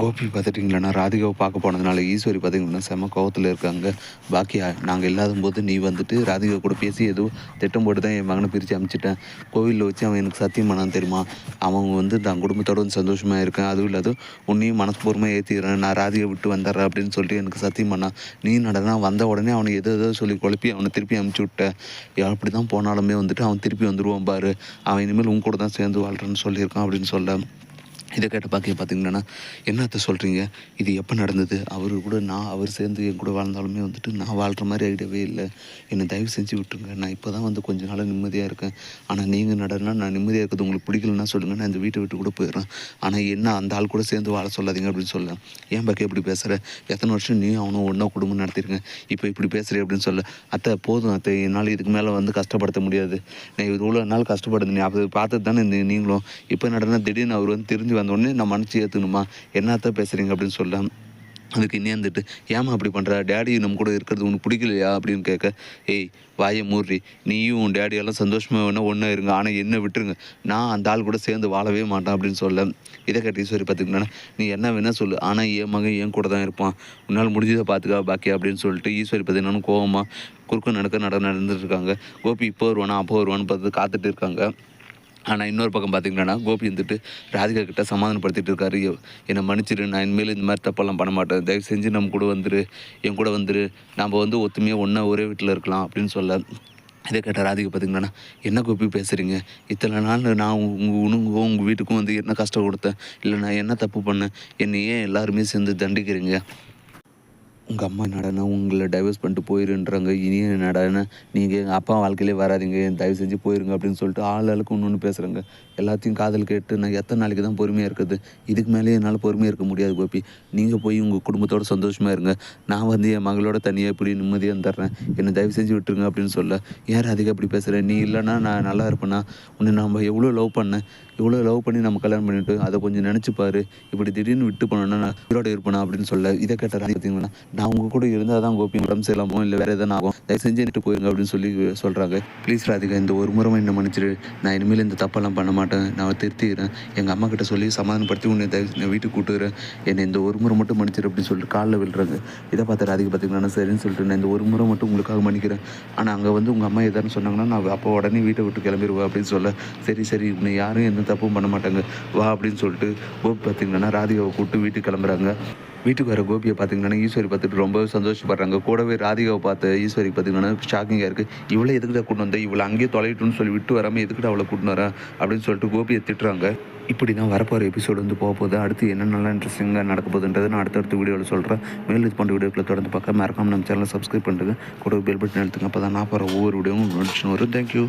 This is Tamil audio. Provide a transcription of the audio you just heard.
கோபி பார்த்துட்டிங்களா? ராதிகாவை பார்க்க போனதுனால ஈஸ்வரி பார்த்தீங்கன்னா செம கோவத்தில் இருக்காங்க. பாக்கியா நாங்கள் இல்லாத போது நீ வந்துட்டு ராதிகா கூட பேசி ஏதோ திட்டம் போட்டு தான் என் மகனை பிரித்து அனுப்பிச்சிட்டேன் கோவிலில் வச்சு அவன் எனக்கு சத்தியம் பண்ணான்னு தெரியுமா? அவன் வந்து தான் குடும்பத்தோட வந்து சந்தோஷமாக இருக்கேன். அதுவும் இல்லாத உன்னையும் மனப்பூர்வமாக ஏற்றிடுறேன் நான் ராதிகா விட்டு வந்துடுறேன் அப்படின்னு சொல்லிட்டு எனக்கு சத்தியம் பண்ணான் நீ நடனா வந்த உடனே அவனை எதோ எதோ சொல்லி குழப்பி அவனை திருப்பி அனுப்பிச்சி விட்டேன் அப்படி தான் போனாலுமே வந்துட்டு அவன் திருப்பி வந்துடுவான் பாரு. அவன் இனிமேல் உன் கூட தான் சேர்ந்து வாழ்கிறேன்னு சொல்லியிருக்கான் அப்படின்னு சொல்ல இதை கேட்ட பாக்கிய பார்த்தீங்கன்னா என்னத்த சொல்கிறீங்க இது எப்போ நடந்தது? அவர் கூட நான் அவர் சேர்ந்து என் கூட வாழ்ந்தாலுமே வந்துட்டு நான் வாழ்கிற மாதிரி ஐடியாவே இல்லை. என்னை தயவு செஞ்சு விட்டுருங்க. நான் இப்போ தான் வந்து கொஞ்ச நாளாக நிம்மதியாக இருக்கேன். ஆனால் நீங்கள் நடனா நான் நிம்மதியாக இருக்கிறது உங்களுக்கு பிடிக்கலன்னா சொல்லுங்கள் நான் இந்த வீட்டை விட்டு கூட போயிடுறேன். ஆனால் என்ன அந்த ஆள் கூட சேர்ந்து வாழ சொல்லாதீங்க அப்படின்னு சொல்ல. ஏன் பாக்கிய இப்படி பேசுகிற எத்தனை வருஷம் நீ அவனும் ஒன்றா குடும்பம் நடத்திருங்க இப்போ இப்படி பேசுகிறே அப்படின்னு சொல்ல. அத்தை போதும் அத்தை. என்னால் இதுக்கு மேலே வந்து கஷ்டப்படுத்த முடியாது. நான் இவ்வளோ நாள் கஷ்டப்படுது. நீ அதை பார்த்தது தானே நீங்களும். இப்போ நடனா திடீர்னு அவர் வந்து தெரிஞ்சு வந்த உடனே நான் மன்னிச்சு ஏற்றுக்கணுமா என்னத்த பேசுகிறீங்க அப்படின்னு சொல்ல அதுக்கு இன்னேந்துட்டு ஏமா அப்படி பண்ணுற டேடி நம்ம கூட இருக்கிறது உனக்கு பிடிக்கலையா? அப்படின்னு கேட்க ஏய் வாயை மூர்றி நீயும் உன் டேடியெல்லாம் சந்தோஷமாக வேணால் ஒன்றா இருங்க. ஆனால் என்ன விட்டுருங்க. நான் அந்த ஆள் கூட சேர்ந்து வாழவே மாட்டேன் அப்படின்னு சொல்ல. இதை கேட்டு ஈஸ்வரி பார்த்துக்கிட்டேன்னா நீ என்ன வேணால் சொல்லு. ஆனால் என் மகன் என் கூட தான் இருப்பான். உன்னால் முடிஞ்சதை பார்த்துக்கா பாக்கி அப்படின்னு சொல்லிட்டு ஈஸ்வரி பார்த்தீங்கன்னா கோவமாக குறுக்க நடக்க நட நடந்துட்டு இருக்காங்க. கோபி இப்போ வருவானா அப்போ வருவான்னு பார்த்து காத்துட்டு இருக்காங்க. ஆனால் இன்னொரு பக்கம் பார்த்தீங்கன்னா கோபி வந்துட்டு ராதிகா கிட்ட சமாதானப்படுத்திட்டு இருக்காரு. "ஐயோ, என்னை மன்னிச்சிரு நான் இனிமேல் இந்த மாதிரி தப்பெல்லாம் பண்ண மாட்டேன். தயவு செஞ்சு நம்ம கூட வந்துரு என் கூட வந்துரு. நம்ம வந்து ஒத்துமையாக ஒன்றா ஒரே வீட்டில் இருக்கலாம் அப்படின்னு சொல்ல இதை கேட்ட ராதிகா பார்த்தீங்கன்னா என்ன கோபி பேசுகிறீங்க இத்தனை நாள் நான் உங்கள் உணவு உங்கள் வீட்டுக்கும் வந்து என்ன கஷ்டம் கொடுத்தேன்? இல்லை நான் என்ன தப்பு பண்ணேன்? என்னை ஏன் எல்லாருமே சேர்ந்து தண்டிக்கிறீங்க. உங்கள் அம்மா நடனா உங்களை டைவர்ஸ் பண்ணிட்டு போயிருன்றாங்க. இனி என்னடானா நீங்கள் எங்கள் அப்பா வாழ்க்கையிலே வராதீங்க. தயவு செஞ்சு போயிருங்க அப்படின்னு சொல்லிட்டு ஆள் ஆளுக்கு ஒன்று ஒன்று பேசுகிறாங்க எல்லாத்தையும் காதல் கேட்டு நான் எத்தனை நாளைக்கு தான் பொறுமையாக இருக்குது? இதுக்கு மேலே என்னால் பொறுமையாக இருக்க முடியாது கோபி. நீங்கள் போய் உங்கள் குடும்பத்தோட சந்தோஷமாக இருங்க. நான் வந்து என் மகளோட தனியாக இப்படி நிம்மதியாக வந்துடுறேன் என்னை தயவு செஞ்சு விட்டுருங்க அப்படின்னு சொல்ல யார் அதிகம் அப்படி பேசுகிறேன் நீ இல்லைன்னா நான் நல்லா இருப்பேனா? உன்னை நம்ம எவ்வளோ லவ் பண்ணேன் இவ்வளோ லவ் பண்ணி நம்ம கல்யாணம் பண்ணிவிட்டு அதை கொஞ்சம் நினச்சி பாரு. இப்படி திடீர்னு விட்டு போனோன்னா நான் உயிரோட இருப்பேனா? அப்படின்னு சொல்ல இதை கேட்டார் பார்த்தீங்கன்னா நான் உங்க கூட இருந்தால் தான் கோபி உடம்பு சரியில்லாமோ இல்லை வேறு எதனா ஆகும். தயவு செஞ்சு விட்டு போயிருங்க அப்படின்னு சொல்லி சொல்கிறாங்க ப்ளீஸ் ராதிகா இந்த ஒரு முறை என்ன மன்னிச்சிரு. நான் இனிமேல் இந்த தப்பெல்லாம் பண்ண மாட்டேன். நான் திருத்திக்கிறேன் எங்கள் அம்மா கிட்ட சொல்லி சமாதானப்படுத்தி உன்னை தயவு வீட்டுக்கு கூட்டுக்கிறேன் என்னை இந்த ஒரு முறை மட்டும் மன்னிச்சிரு அப்படின்னு சொல்லிட்டு காலில் விழுறாங்க. இதை பார்த்து ராதிகா பார்த்திங்கன்னா சரின்னு சொல்லிட்டு நான் இந்த ஒரு முறை மட்டும் உங்களுக்காக மன்னிக்கிறேன். ஆனால் அங்கே வந்து உங்கள் அம்மா எதான்னு சொன்னாங்கன்னா நான் அப்போ உடனே வீட்டை விட்டு கிளம்பிடுவேன் அப்படின்னு சொல்ல சரி சரி இன்னும் யாரும் எந்த தப்பும் பண்ண மாட்டாங்க. வா அப்படின்னு சொல்லிட்டு கோபி பார்த்திங்கன்னா ராதிகாவை கூப்பிட்டு வீட்டுக்கு கிளம்புறாங்க. வீட்டுக்கு வர கோபியை பார்த்தீங்கன்னா ஈஸ்வரி பார்த்து பார்த்துட்டு ரொம்ப சந்தோஷப்படுறாங்க. கூடவே ராதிகாவை பார்த்து ஈஸ்வரி பார்த்தீங்கன்னா ஷாக்கிங்காக இருக்குது இவளை எதுக்குடா கூட்டு வந்தேன் இவளை அங்கேயே தொலைவிட்டுன்னு சொல்லி விட்டு வராமல் எதுக்குடா அவளை கூட்டின்னு வரேன் அப்படின்னு சொல்லிட்டு கோபியை திட்டுறாங்க. இப்படி தான் வரப்போகிற எபிசோடு வந்து போக போகுது. அடுத்து என்னென்னலாம் இன்ட்ரெஸ்டிங்காக நடக்க போகுதுன்றதை நான் அடுத்தடுத்த வீடியோவில் சொல்கிறேன் மேலும் இது போன்ற வீடியோக்களை தொடர்ந்து பார்க்க மறக்காம நம்ம சேனலை சப்ஸ்கிரைப் பண்ணுறேன் கூட பெல் பட்டன் எடுத்துங்க அப்போ தான் நான் போகிற ஒவ்வொரு வீடியோவும் நோட்டிஃபிகேஷன் வரும். தேங்க்யூ